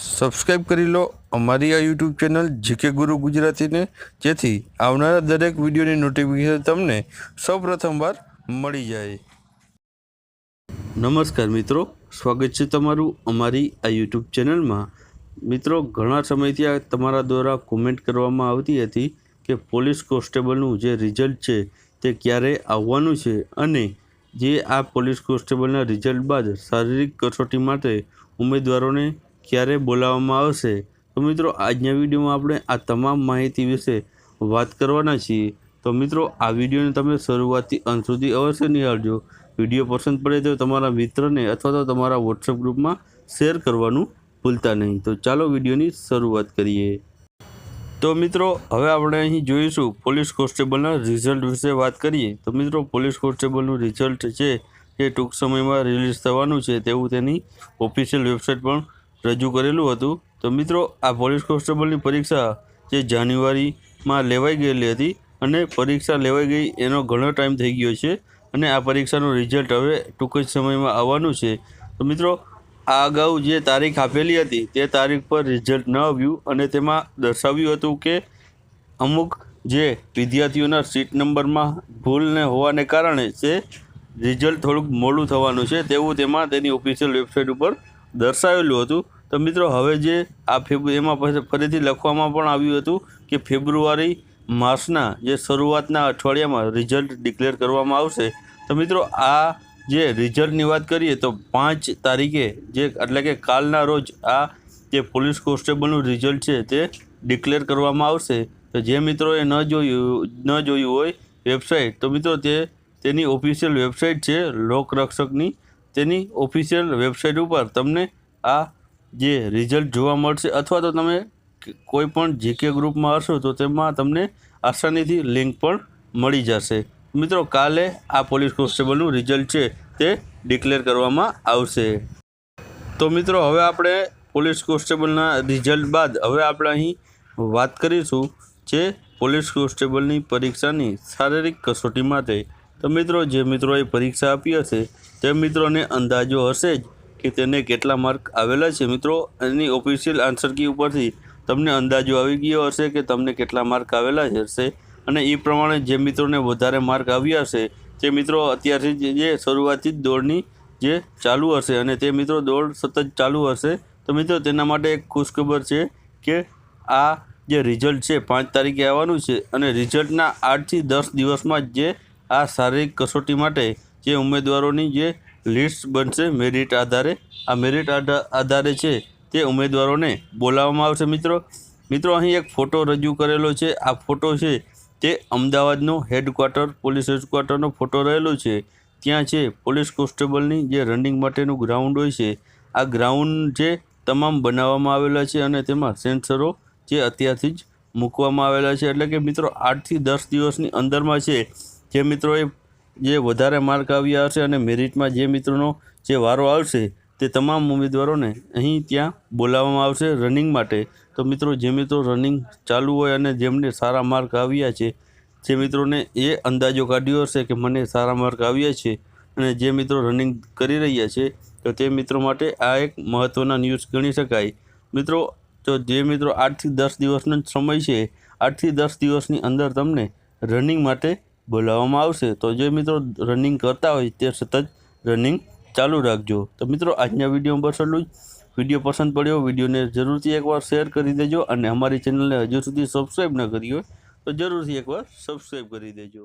Subscribe કરી લો અમારી આ યુટ્યુબ ચેનલ જીકે ગુરુ ગુજરાતીને. જેથી આવનારા દરેક વિડીયોની નોટિફિકેશન તમને સૌપ્રથમવાર મળી જાય. નમસ્કાર મિત્રો, સ્વાગત છે તમારું અમારી આ યુટ્યુબ ચેનલમાં. મિત્રો, ઘણા સમયથી આ તમારા દ્વારા કોમેન્ટ કરવામાં આવતી હતી કે પોલીસ કોન્સ્ટેબલનું જે રિઝલ્ટ છે તે ક્યારે આવવાનું છે અને જે આ પોલીસ કોન્સ્ટેબલના રિઝલ્ટ બાદ શારીરિક કસોટી માટે ઉમેદવારોને ક્યારે બોલાવવામાં આવશે? તો મિત્રો, આજના વિડીયોમાં આપણે આ તમામ માહિતી વિશે વાત કરવાના છીએ. તો મિત્રો, આ વિડીયોને તમે શરૂઆતથી અંત સુધી અવશ્ય નિહાળજો. વીડિયો પસંદ પડે તો તમારા મિત્રને અથવા તો તમારા વોટ્સઅપ ગ્રુપમાં શેર કરવાનું ભૂલતા નહીં. તો ચાલો વિડીયોની શરૂઆત કરીએ. તો મિત્રો, હવે આપણે અહીં જોઈશું પોલીસ કોન્સ્ટેબલના રિઝલ્ટ વિશે વાત કરીએ. તો મિત્રો, પોલીસ કોન્સ્ટેબલનું રિઝલ્ટ છે એ ટૂંક સમયમાં રિલીઝ થવાનું છે. તેવું તેની ઓફિશિયલ વેબસાઇટ પણ રજૂ કરેલું હતું. તો મિત્રો, આ પોલીસ કોન્સ્ટેબલની પરીક્ષા જે જાન્યુઆરીમાં લેવાઈ ગયેલી હતી અને પરીક્ષા લેવાઈ ગઈ, એનો ઘણો ટાઈમ થઈ ગયો છે અને આ પરીક્ષાનું રિઝલ્ટ હવે ટૂંક જ સમયમાં આવવાનું છે. તો મિત્રો આ અગાઉ જે તારીખ આપેલી હતી, તે તારીખ પર રિઝલ્ટ ન આવ્યું અને તેમાં દર્શાવ્યું હતું કે અમુક જે વિદ્યાર્થીઓના સીટ નંબરમાં ભૂલને હોવાને કારણે તે રિઝલ્ટ થોડુંક મોડું થવાનું છે. તેવું તેમાં તેની ઓફિશિયલ વેબસાઇટ ઉપર દર્શાવેલું હતું. તો મિત્રો, હવે જે આ ફેબ, એમાં ફરીથી લખવામાં પણ આવ્યું હતું કે ફેબ્રુઆરી માસના જે શરૂઆતના અઠવાડિયામાં રિઝલ્ટ ડિક્લેર કરવામાં આવશે. તો મિત્રો, આ જે રિઝલ્ટની વાત કરીએ તો પાંચ તારીખે જે, એટલે કે કાલના રોજ આ જે પોલીસ કોન્સ્ટેબલનું રિઝલ્ટ છે તે ડિક્લેર કરવામાં આવશે. તો જે મિત્રોએ ન જોયું ન જોયું હોય વેબસાઇટ, તો મિત્રો તે, તેની ઓફિશિયલ વેબસાઇટ છે લોકરક્ષકની. તેની ઓફિશિયલ વેબસાઇટ ઉપર તમને આ જે રિઝલ્ટ જોવા મળશે અથવા તો તમે કોઈ પણ જીકે ગ્રુપમાં હશો તો તેમાં તમને આસાનીથી લિંક પણ મળી જશે. મિત્રો, કાલે આ પોલીસ કોન્સ્ટેબલનું રિઝલ્ટ છે તે ડિક્લેર કરવામાં આવશે. તો મિત્રો, હવે આપણે પોલીસ કોન્સ્ટેબલના રિઝલ્ટ બાદ હવે આપણે અહીં વાત કરીશું જે પોલીસ કોન્સ્ટેબલની પરીક્ષાની શારીરિક કસોટી માટે તો મિત્રો, જે મિત્રોએ પરીક્ષા આપી હશે, તે મિત્રોને અંદાજો હશે જ કે તેને કેટલા માર્ક આવેલા છે. મિત્રો, એની ઓફિશિયલ આન્સર કી ઉપરથી તમને અંદાજો આવી ગયો હશે કે તમને કેટલા માર્ક આવેલા હશે. અને એ પ્રમાણે જે મિત્રોને વધારે માર્ક આવ્યા હશે, તે મિત્રો અત્યારથી જ શરૂઆતથી જ દોડની જે ચાલુ હશે અને તે મિત્રો દોડ સતત ચાલુ હશે. તો મિત્રો, તેના માટે એક ખુશખબર છે કે આ જે રિઝલ્ટ છે, પાંચ તારીખે આવવાનું છે અને રિઝલ્ટના આઠથી દસ દિવસમાં જે આ શારીરિક કસોટી માટે જે ઉમેદવારોની જે લિસ્ટ બનશે મેરિટ આધારે, આ મેરિટ આધારે છે તે ઉમેદવારોને બોલાવવામાં આવશે મિત્રો. મિત્રો, અહીં એક ફોટો રજૂ કરેલો છે. આ ફોટો છે તે અમદાવાદનો હેડક્વાર્ટર, પોલીસ હેડક્વાર્ટરનો ફોટો રહેલો છે. ત્યાં છે પોલીસ કોન્સ્ટેબલની જે રનિંગ માટેનું ગ્રાઉન્ડ હોય છે. આ ગ્રાઉન્ડ જે તમામ બનાવવામાં આવેલા છે અને તેમાં સેન્સરો જે અત્યારથી જ મૂકવામાં આવેલા છે. એટલે કે મિત્રો, આઠથી દસ દિવસની અંદરમાં છે. જે મિત્રોએ જે વધારે માર્ક આવ્યા હશે અને મેરિટમાં જે મિત્રોનો જે વારો આવશે તે તમામ ઉમેદવારોને અહીં ત્યાં બોલાવવામાં આવશે રનિંગ માટે. તો મિત્રો, જે મિત્રો રનિંગ ચાલુ હોય અને જેમને સારા માર્ક આવ્યા છે, જે મિત્રોને એ અંદાજો કાઢ્યો હશે કે મને સારા માર્ક આવ્યા છે અને જે મિત્રો રનિંગ કરી રહ્યા છે, તો તે મિત્રો માટે આ એક મહત્ત્વના ન્યૂઝ ગણી શકાય. મિત્રો, તો જે મિત્રો આઠથી દસ દિવસનો જ સમય છે, આઠથી દસ દિવસની અંદર તમને રનિંગ માટે બોલાવવામાં આવશે તો જે મિત્રો રનિંગ કરતા હોય તે સતત રનિંગ ચાલુ રાખજો. તો મિત્રો આજના વીડિયો બસ એટલું જ. વીડિયો પસંદ પડ્યો વિડીયોને જરૂરથી એકવાર શેર કરી દેજો અને અમારી ચેનલને હજુ સુધી સબસ્ક્રાઈબ ન કરી હોય તો જરૂરથી એકવાર સબસ્ક્રાઈબ કરી દેજો.